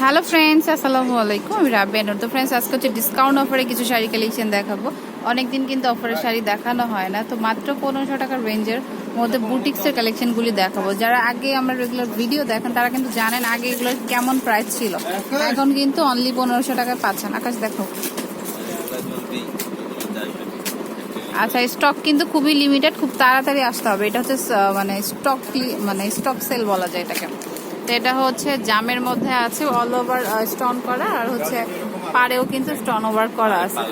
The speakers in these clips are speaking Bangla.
হ্যালো ফ্রেন্ডস আসসালামু আলাইকুম আমি রাবেন তো ফ্রেন্ডস আজকে হচ্ছে ডিসকাউন্ট অফারে কিছু শাড়ি কালেকশন দেখাবো। অনেকদিন কিন্তু অফারের শাড়ি দেখানো হয় না। তো মাত্র পনেরোশো টাকার রেঞ্জের মধ্যে বুটিক্সের কালেকশনগুলি দেখাবো। যারা আগে আমরা রেগুলার ভিডিও দেখেন, তারা কিন্তু জানেন আগে এগুলোর কেমন প্রাইস ছিল। এখন কিন্তু অনলি পনেরোশো টাকায় পাচ্ছেন। আকাশ, দেখো। আচ্ছা স্টক কিন্তু খুবই লিমিটেড খুব তাড়াতাড়ি আসতে হবে। এটা হচ্ছে মানে স্টক মানে স্টক সেল বলা যায় এটাকে। তো এটা হচ্ছে জামের মধ্যে আছে অল ওভার স্টোন করা আর হচ্ছে পাড়েও কিন্তু স্টোন ওভার করা আছে।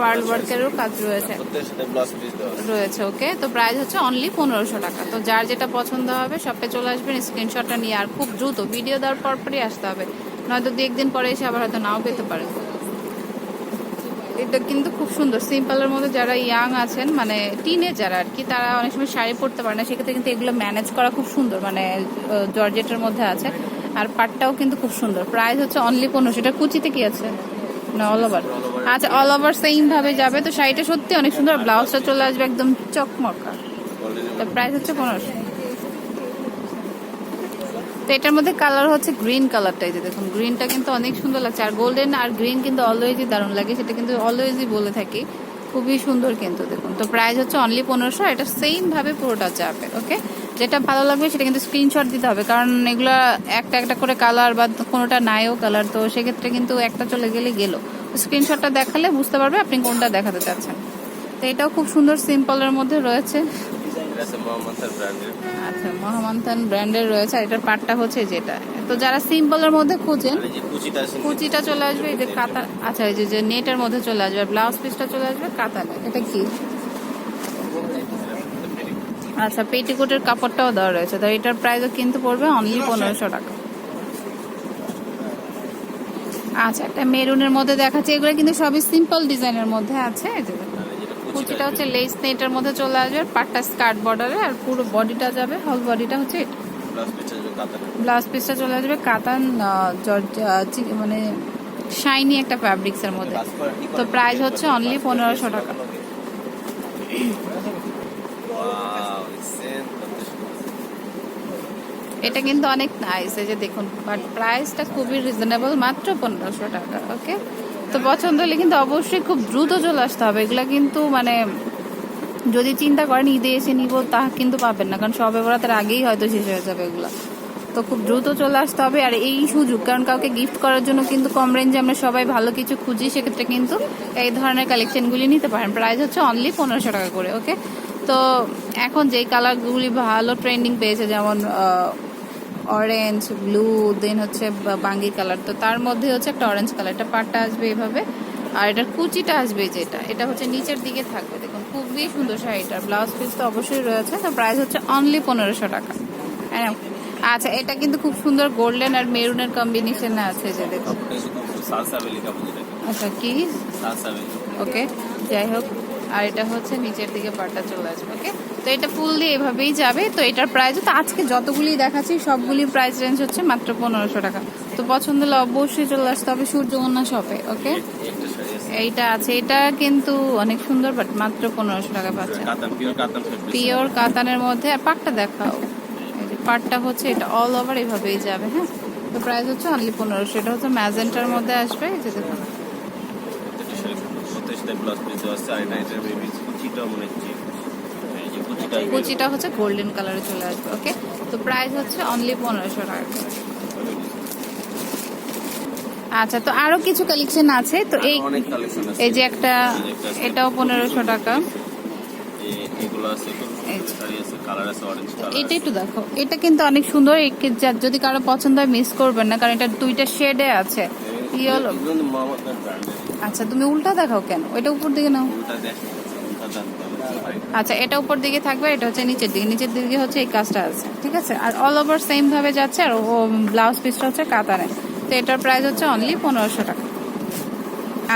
পার্ল ওয়ার্কেরও কাজ রয়েছে। রয়েছে। ওকে তো প্রাইস হচ্ছে অনলি পনেরোশো টাকা। তো যার যেটা পছন্দ হবে শপে চলে আসবেন স্ক্রিনশটটা নিয়ে আর খুব দ্রুত ভিডিও দেওয়ার পরপরই আসতে হবে। নয়তো দু একদিন পরে এসে আবার হয়তো নাও পেতে পারে এটা কিন্তু খুব সুন্দর। সিম্পলের মধ্যে যারা ইয়াং আছেন মানে টিনে যারা আর কি তারা অনেক সময় শাড়ি পরতে পারে না। সেক্ষেত্রে কিন্তু এগুলো ম্যানেজ করা খুব সুন্দর মানে জর্জেটের মধ্যে আছে। আর পাটটাও কিন্তু খুব সুন্দর। প্রাইস হচ্ছে অনলি পনেরোশো। এটা কুচিতে কি আছে? না অল ওভার আচ্ছা অল ওভার সেম ভাবে যাবে। তো শাড়িটা সত্যি অনেক সুন্দর। ব্লাউজটা চলে আসবে একদম চকমকা। তো প্রাইস হচ্ছে পনেরোশো। তো এটার মধ্যে কালার হচ্ছে গ্রিন কালারটা এই যে দেখুন, গ্রিনটা কিন্তু অনেক সুন্দর লাগছে। আর গোল্ডেন আর গ্রিন কিন্তু অলওয়েজই দারুণ লাগে, সেটা কিন্তু অলওয়েজই বলে থাকি। খুবই সুন্দর কিন্তু দেখুন। তো প্রাইস হচ্ছে অনলি পনেরোশো, এটা সেম ভাবে পুরোটা যাবে ওকে যেটা ভালো লাগবে সেটা কিন্তু স্ক্রিনশট দিতে হবে, কারণ এগুলো একটা একটা করে কালার বা কোনোটা নাইও কালার তো সেক্ষেত্রে কিন্তু একটা চলে গেলে গেল। স্ক্রিনশটটা দেখালে বুঝতে পারবে আপনি কোনটা দেখাতে চাচ্ছেন। তো এটাও খুব সুন্দর সিম্পলের মধ্যে রয়েছে। আচ্ছা মহামান্থান ব্র্যান্ডের রয়েছে। আর এটার পাটটা হচ্ছে যেটা। তো যারা সিম্পলের মধ্যে খুঁজেন কুচিটা চলে আসবে এই যে কাতা আচ্ছা এই যে নেটের মধ্যে চলে আসবে। ব্লাউজ পিসটা চলে আসবে কাতানে এটা কি? আচ্ছা পেটিকোটের কাপড়টাও দেওয়া রয়েছে। তো এটার প্রাইসও কিন্তু পড়বে অনলি পনেরোশো টাকা। আচ্ছা একটা মেরুনের মধ্যে দেখাচ্ছে। এগুলো কিন্তু সবই সিম্পল ডিজাইনের মধ্যে আছে। দেখুন। কুচিটা হচ্ছে লেস নেটের মধ্যে চলে আসবে পাটটা স্কার্ট বর্ডারে আর পুরো বডিটা যাবে হল বডিটা হচ্ছে এটা। ব্লাউজ পিসটা চলে আসবে কাতান জর্জ- মানে শাইনি একটা ফ্যাব্রিক্স এর মধ্যে। তো প্রাইস হচ্ছে অনলি পনেরোশো টাকা। এটা কিন্তু অনেক নাইস এই যে দেখুন বাট প্রাইসটা খুবই রিজনেবল মাত্র পনেরোশো টাকা ওকে তো পছন্দ হলে কিন্তু অবশ্যই খুব দ্রুত চলে আসতে হবে। এগুলো কিন্তু মানে যদি চিন্তা করেন ঈদে এসে নিব, তা কিন্তু পাবেন না। কারণ সবে বরাতের আগেই হয়তো শেষ হয়ে যাবে এগুলো। তো খুব দ্রুত চলে আসতে হবে। আর এই সুযোগ, কারণ কাউকে গিফট করার জন্য কিন্তু কম রেঞ্জে আমরা সবাই ভালো কিছু খুঁজি, সেক্ষেত্রে কিন্তু এই ধরনের কালেকশনগুলি নিতে পারেন। প্রাইস হচ্ছে অনলি পনেরোশো টাকা করে ওকে তো এখন যেই কালারগুলি ভালো ট্রেন্ডিং পেয়েছে, যেমন অরেঞ্জ ব্লু দেন হচ্ছে বাঙ্গি কালার তো তার মধ্যে হচ্ছে একটা অরেঞ্জ কালার এটা পাটটা আসবে এভাবে। আর এটার কুচিটা আসবে যেটা এটা হচ্ছে নিচের দিকে থাকবে। দেখুন খুবই সুন্দর শাড়িটার ব্লাউজ পিস তো অবশ্যই রয়েছে। তো প্রাইস হচ্ছে অনলি পনেরোশো টাকা। হ্যাঁ আচ্ছা এটা কিন্তু খুব সুন্দর গোল্ডেন আর মেরুনের কম্বিনেশনে আছে যে দেখুন। আচ্ছা কি? ওকে যাই হোক। আর এটা হচ্ছে নিচের দিকে পাটটা চলে আসবে ওকে তো এটা ফুল দিয়ে এভাবেই যাবে। তো এটার প্রাইস তো আজকে যতগুলি দেখাচ্ছি, সবগুলি প্রাইস রেঞ্জ হচ্ছে মাত্র পনেরোশো টাকা। তো পছন্দ হলে অবশ্যই চলে আসতে হবে সূর্যকন্যা শপে ওকে এইটা আছে, এটা কিন্তু অনেক সুন্দর বাট মাত্র পনেরোশো টাকা পাচ্ছে। পিওর কাতানের মধ্যে পাটটা দেখাও। পাটটা হচ্ছে, এটা অল ওভার এভাবেই যাবে হ্যাঁ? তো প্রাইস হচ্ছে অনলি পনেরোশো, এটা হচ্ছে ম্যাজেন্টার মধ্যে আসবে এই যে দেখুন কুচিটা হচ্ছে গোল্ডেন কালারে চলে আসবে ওকে তো প্রাইস হচ্ছে অনলি পনেরোশো টাকা আচ্ছা তো আরও কিছু কালেকশন আছে? তো এই এই যে একটা এটাও পনেরোশো টাকা। এটা একটু দেখো এটা কিন্তু অনেক সুন্দর যদি কারও পছন্দ হয় মিস করবেন না কারণ এটা দুইটা শেডে আছে। ইয়েলো। আচ্ছা তুমি উল্টা দেখাও কেন? ওইটা উপর দিকে নাও। আচ্ছা এটা উপর দিকে থাকবে, এটা হচ্ছে নিচের দিকে। নিচের দিকে হচ্ছে এই কাজটা আছে, ঠিক আছে? আর অল ওভার সেম ভাবে যাচ্ছে, আর ও ব্লাউজ পিসটা হচ্ছে কাতারে। তো এটার প্রাইস হচ্ছে অনলি পনেরোশো টাকা।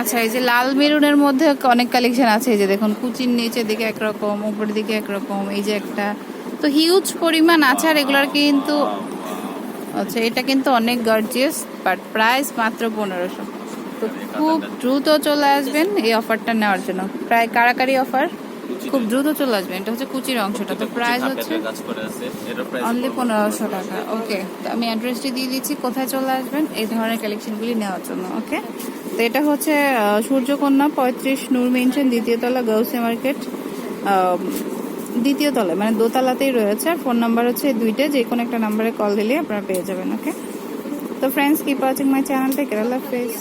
আচ্ছা এই যে লাল মেরুনের মধ্যে অনেক কালেকশন আছে, এই যে দেখুন, কুচির নিচের দিকে একরকম, উপরের দিকে একরকম, এই যে একটা। তো হিউজ পরিমাণ আছে, আর এগুলোর কিন্তু আচ্ছা এটা কিন্তু অনেক গর্জিয়াস বাট প্রাইস মাত্র পনেরোশো। তো খুব দ্রুত চলে আসবেন এই অফারটা নেওয়ার জন্য। প্রায় কারাকারি অফার খুব দ্রুত চলে আসবে এটা হচ্ছে কুচির অংশটা। তো প্রাইস হচ্ছে অনলি পনেরোশো টাকা। ওকে তো আমি অ্যাড্রেসটি দিয়ে দিচ্ছি কোথায় চলে আসবেন এই ধরনের কালেকশনগুলি নেওয়ার জন্য ওকে তো এটা হচ্ছে সূর্যকন্যা পঁয়ত্রিশ নূর মেনশন দ্বিতীয় তলা গাউসি মার্কেট দ্বিতীয় তলায় মানে দোতলাতেই রয়েছে। আর ফোন নাম্বার হচ্ছে দুইটা, যে কোনো একটা নাম্বারে কল দিলে আপনারা পেয়ে যাবেন ওকে তো friends keep watching my channel থেকে আল্লাহ হাফেজ।